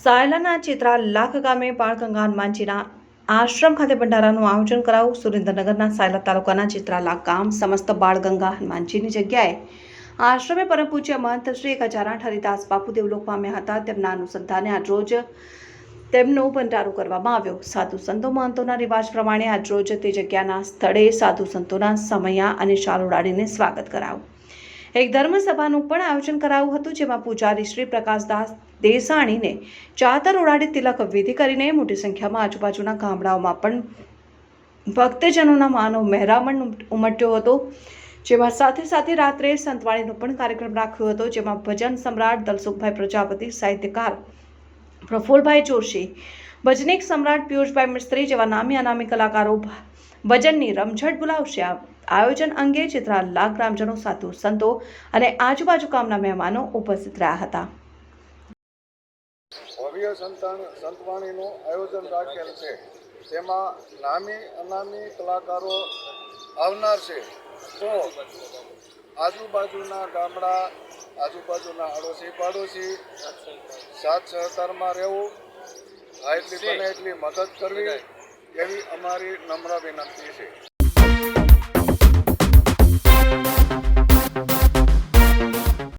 સાયલાના ચિત્રા લાખ ગામે બાળગંગા હનુમાનજીના આશ્રમ ખાતે ભંડારાનું આયોજન કરાવું સુરેન્દ્રનગરના સાયલા તાલુકાના ચિત્રાલા ગામ સમસ્ત બાળગંગા હનુમાનજીની જગ્યાએ આશ્રમે પરમ પૂજ્ય મહંત શ્રી એક હજાર આઠ હરિદાસ બાપુ દેવલોક પામ્યા હતા. તેમના અનુસંધાને આજરોજ તેમનો ભંડારો કરવામાં આવ્યો. સાધુ સંતો મહંતોના રિવાજ પ્રમાણે આજરોજ તે જગ્યાના સ્થળે સાધુ સંતોના સમયા અને શાલ ઉડાડીને સ્વાગત કરાયું. એક ધર્મસભાનું પણ આયોજન કરાયું હતું, જેમાં પૂજારી શ્રી પ્રકાશદાસ દેસાણીને ચાતર ઉડાડી તિલક વિધિ કરીને મોટી સંખ્યામાં આજુબાજુના ગામડાઓમાં પણ ભક્તજનોના માનવ મહેરામણ ઉમટ્યો હતો. જેમાં સાથે સાથે રાત્રે સંતવાણીનો પણ કાર્યક્રમ રાખ્યો હતો, જેમાં ભજન સમ્રાટ દલસુખભાઈ પ્રજાપતિ, સાહિત્યકાર પ્રફુલભાઈ જોશી, ભજનીક સમ્રાટ પિયુષભાઈ મિસ્ત્રી જેવા નામી અનામી કલાકારો ભજનની રમઝટ બોલાવશે. આયોજન અંગે ચિત્રા લાખ ગ્રામજનો સાધુ સંતો અને આજુબાજુ ગામના મહેમાનો ઉપસ્થિત રહ્યા હતા. ભવ્ય સંતાન સંતવાણીનું આયોજન રાખેલ છે. તેમાં નામી, અનામી કલાકારો આવનાર છે. તો આજુબાજુના ગામડા, આજુબાજુના આડોશી પાડોશી સાથ સહકારમાં રહેવું. એટલી બને એટલી મદદ કરવી. એવી અમારી નમ્ર વિનંતી છે.